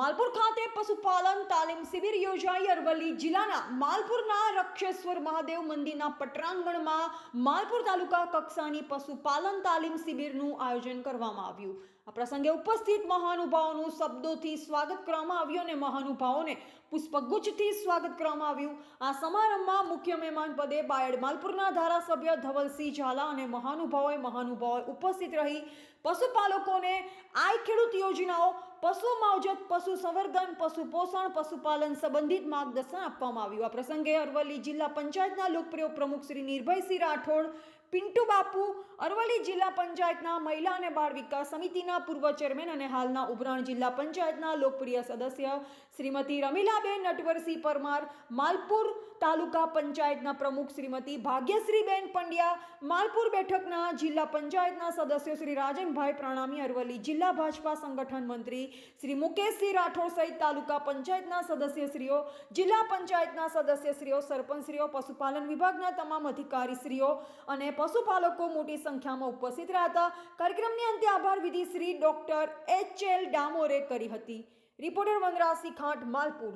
માલપુર ખાતે પશુપાલન તાલીમ શિબિર યોજાઈ. અરવલ્લી જિલ્લાના માલપુરના રક્ષેશ્વર મહાદેવ મંદિરના પટરાંગણમાં માલપુર તાલુકા કક્ષાની પશુપાલન તાલીમ શિબિરનું આયોજન કરવામાં આવ્યું. આ પ્રસંગે ઉપસ્થિત મહાનુભાવોનું શબ્દોથી સ્વાગત કરવામાં આવ્યું અને મહાનુભાવોને પુષ્પગુચ્છથી સ્વાગત કરવામાં આવ્યું. આ સમારંભમાં મુખ્ય મહેમાન પદે બાયડ માલપુરના ધારાસભ્ય ધવલસિંહ ઝાલા અને મહાનુભાવોએ મહાનુભાવોએ ઉપસ્થિત રહી પશુપાલકોને આય ખેડૂત યોજનાઓ, પશુ માવજત, પશુ સંવર્ધન, પશુ પોષણ, પશુપાલન સંબંધિત માર્ગદર્શન આપવામાં આવ્યું. આ પ્રસંગે અરવલ્લી જિલ્લા પંચાયતના લોકપ્રિય પ્રમુખ શ્રી નિર્ભયસિંહ રાઠોડ પિન્ટુ બાપુ, અરવલ્લી જિલ્લા પંચાયતના મહિલા અને બાળ વિકાસ સમિતિના પૂર્વ ચેરમેન અને હાલના ઉભરાણ જિલ્લા પંચાયતના લોકપ્રિય સદસ્ય શ્રીમતી રમીલાબેન નટવરસિંહ પરમાર, માલપુર તાલુકા પંચાયતના પ્રમુખ શ્રીમતી ભાગ્યશ્રીબેન પંડ્યા, માલપુર બેઠકના જિલ્લા પંચાયતના સદસ્યો શ્રી રાજનભાઈ પ્રણામી, અરવલ્લી જિલ્લા ભાજપા સંગઠન મંત્રી શ્રી મુકેશસિંહ રાઠોડ સહિત તાલુકા પંચાયતના સદસ્યશ્રીઓ, જિલ્લા પંચાયતના સદસ્યશ્રીઓ, સરપંચશ્રીઓ, પશુપાલન વિભાગના તમામ અધિકારીશ્રીઓ અને પશુપાલકો મોટી સંખ્યામાં ઉપસ્થિત રહ્યા હતા. કાર્યક્રમની અંતે આભાર વિધિ શ્રી ડોક્ટર એચ એલ ડામોરે કરી હતી. રિપોર્ટર વનરાજસિંહ ખાંટ, માલપુર.